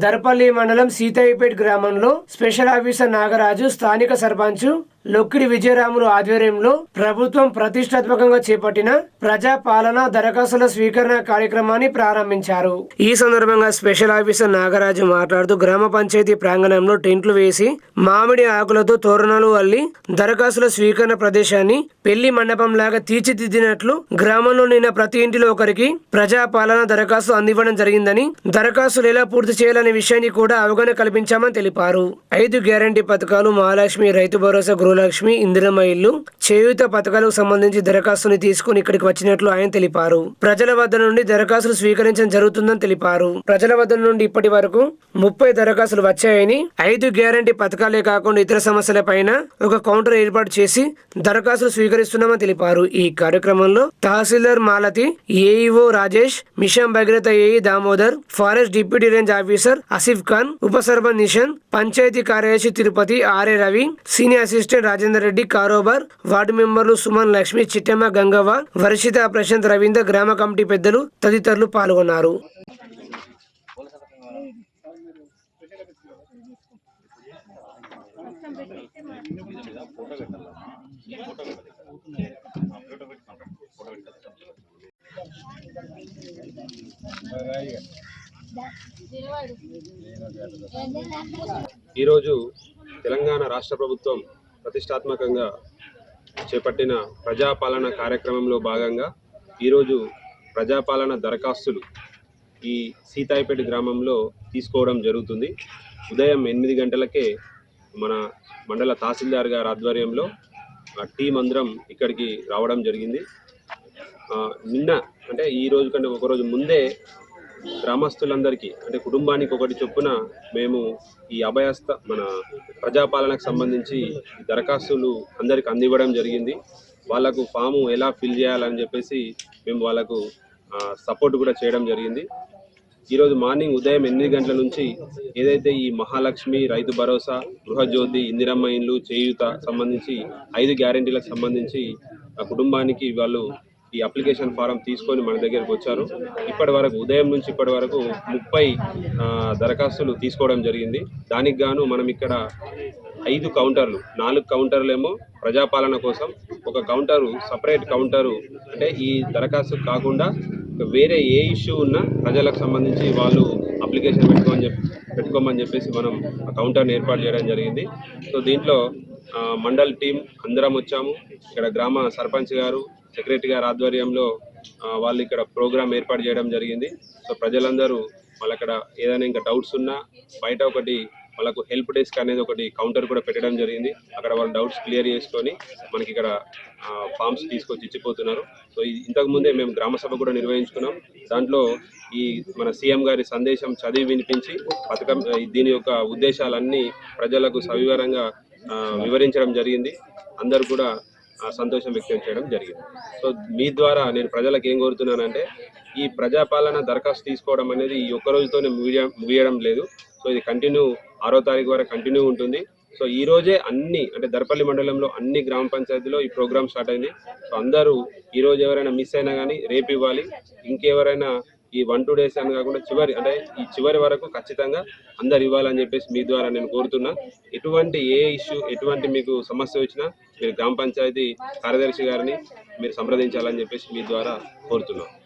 దర్పల్లి మండలం సీతయ్యపేట్ గ్రామంలో special officer Nagaraju స్థానిక సర్పంచ్ లొక్కిడి విజయరాములు ఆధ్వర్యంలో ప్రభుత్వం ప్రతిష్టాత్మకంగా చేపట్టిన ప్రజా పాలన దరఖాస్తుల స్వీకరణ కార్యక్రమాన్ని ప్రారంభించారు. ఈ సందర్భంగా స్పెషల్ ఆఫీసర్ నాగరాజు మాట్లాడుతూ గ్రామ పంచాయతీ ప్రాంగణంలో టెంట్లు వేసి మామిడి ఆకులతో తోరణాలు అల్లి దరఖాస్తుల స్వీకరణ ప్రదేశాన్ని పెళ్ళి మండపం లాగా తీర్చిదిద్దినట్లు గ్రామంలో నిన్న ప్రతి ఇంటిలో ఒకరికి ప్రజా పాలన దరఖాస్తు అందివ్వడం జరిగిందని దరఖాస్తులు ఎలా పూర్తి చేయాలనే విషయాన్ని కూడా అవగాహన కల్పించామని తెలిపారు. ఐదు గ్యారంటీ పథకాలు మహాలక్ష్మి రైతు భరోసా గృహలక్ష్మి ఇందిరమ్మ ఇల్లు చేయూత పథకాలకు సంబంధించి దరఖాస్తుని తీసుకుని ఇక్కడికి వచ్చినట్లు ఆయన తెలిపారు. ప్రజల వద్ద నుండి దరఖాస్తులు స్వీకరించడం జరుగుతుందని తెలిపారు. ప్రజల వద్ద నుండి ఇప్పటి వరకు ముప్పై దరఖాస్తులు వచ్చాయని ఐదు గ్యారంటీ పథకాలే కాకుండా ఇతర సమస్యలపైన ఒక కౌంటర్ ఏర్పాటు చేసి దరఖాస్తులు స్వీకరిస్తున్నామని తెలిపారు. ఈ కార్యక్రమంలో tahsildar Malathi AEO Rajesh mission Bhagiratha AE Damodar forest deputy range officer Asif Khan ఉప సర్పంచ్ నిషన్ పంచాయతీ కార్యదర్శి Tirupati RA Ravi senior assistant Rajender Reddy కారోబార్ ward మెంబర్లు సుమన్ లక్ష్మి చిట్టమ్మ గంగవ్వ వర్షిత ప్రశాంత్ రవీంద్ర గ్రామ కమిటీ పెద్దలు తదితరులు పాల్గొన్నారు. ఈరోజు తెలంగాణ రాష్ట్ర ప్రభుత్వం ప్రతిష్టాత్మకంగా చేపట్టిన ప్రజాపాలన కార్యక్రమంలో భాగంగా ఈరోజు ప్రజాపాలన దరఖాస్తులు ఈ సీతాయిపేట గ్రామంలో తీసుకోవడం జరుగుతుంది. ఉదయం ఎనిమిది గంటలకే మన మండల తహసీల్దార్ గారి ఆధ్వర్యంలో టీ టీం అందరం ఇక్కడికి రావడం జరిగింది. నిన్న అంటే ఈ రోజు కంటే ఒకరోజు ముందే గ్రామస్తులందరికీ అంటే కుటుంబానికి ఒకటి చొప్పున మేము ఈ అభయస్థ మన ప్రజాపాలనకు సంబంధించి దరఖాస్తులు అందరికి అందివ్వడం జరిగింది. వాళ్ళకు ఫాము ఎలా ఫిల్ చేయాలని చెప్పేసి మేము వాళ్ళకు సపోర్ట్ కూడా చేయడం జరిగింది. ఈరోజు మార్నింగ్ ఉదయం ఎనిమిది గంటల నుంచి ఏదైతే ఈ మహాలక్ష్మి రైతు భరోసా గృహజ్యోతి ఇందిరమ్మ ఇండ్లు చేయూత సంబంధించి ఐదు గ్యారెంటీలకు సంబంధించి ఆ కుటుంబానికి వాళ్ళు ఈ అప్లికేషన్ ఫారం తీసుకొని మన దగ్గరకు వచ్చారు. ఇప్పటి వరకు ఉదయం నుంచి ఇప్పటి వరకు ముప్పై దరఖాస్తులు తీసుకోవడం జరిగింది. దానికి గాను మనం ఇక్కడ ఐదు కౌంటర్లు నాలుగు కౌంటర్లు ఏమో ప్రజాపాలన కోసం ఒక కౌంటరు సపరేట్ కౌంటరు అంటే ఈ దరఖాస్తు కాకుండా వేరే ఏ ఇష్యూ ఉన్నా ప్రజలకు సంబంధించి వాళ్ళు అప్లికేషన్ పెట్టుకోమని చెప్పి పెట్టుకోమని చెప్పేసి మనం ఆ కౌంటర్ని ఏర్పాటు చేయడం జరిగింది. సో దీంట్లో మండల్ టీం అందరం వచ్చాము. ఇక్కడ గ్రామ సర్పంచ్ గారు సెక్రటరీ గారి ఆధ్వర్యంలో వాళ్ళు ఇక్కడ ప్రోగ్రామ్ ఏర్పాటు చేయడం జరిగింది. సో ప్రజలందరూ వాళ్ళ అక్కడ ఏదైనా ఇంకా డౌట్స్ ఉన్నా బయట ఒకటి వాళ్ళకు హెల్ప్ డెస్క్ అనేది ఒకటి కౌంటర్ కూడా పెట్టడం జరిగింది. అక్కడ వాళ్ళ డౌట్స్ క్లియర్ చేసుకొని మనకి ఇక్కడ ఫామ్స్ తీసుకొచ్చి ఇచ్చిపోతున్నారు. సో ఇంతకు ముందే మేము గ్రామ సభ కూడా నిర్వహించుకున్నాం. దాంట్లో ఈ మన సీఎం గారి సందేశం చదివి వినిపించి పథకం దీని యొక్క ఉద్దేశాలన్నీ ప్రజలకు సవివరంగా వివరించడం జరిగింది. అందరూ కూడా సంతోషం వ్యక్తం చేయడం జరిగింది. సో మీ ద్వారా నేను ప్రజలకు ఏం కోరుతున్నానంటే ఈ ప్రజాపాలన దరఖాస్తు తీసుకోవడం అనేది ఈ ఒక్క రోజుతోనే ముగియ ముగియడం లేదు. సో ఇది కంటిన్యూ ఆరో తారీఖు వరకు కంటిన్యూ ఉంటుంది. సో ఈ రోజే అన్ని అంటే దర్పల్లి మండలంలో అన్ని గ్రామ పంచాయతీలో ఈ ప్రోగ్రామ్ స్టార్ట్ అయింది. సో అందరూ ఈ రోజు ఎవరైనా మిస్ అయినా కానీ రేపు ఇవ్వాలి. ఇంకెవరైనా ఈ వన్ టూ డేస్ అని కాకుండా చివరి అంటే ఈ చివరి వరకు ఖచ్చితంగా అందరు ఇవ్వాలని చెప్పేసి మీ ద్వారా నేను కోరుతున్నా. ఎటువంటి ఏ ఇష్యూ ఎటువంటి మీకు సమస్య వచ్చినా మీరు గ్రామ పంచాయతీ కార్యదర్శి గారిని మీరు సంప్రదించాలని చెప్పేసి మీ ద్వారా కోరుతున్నాను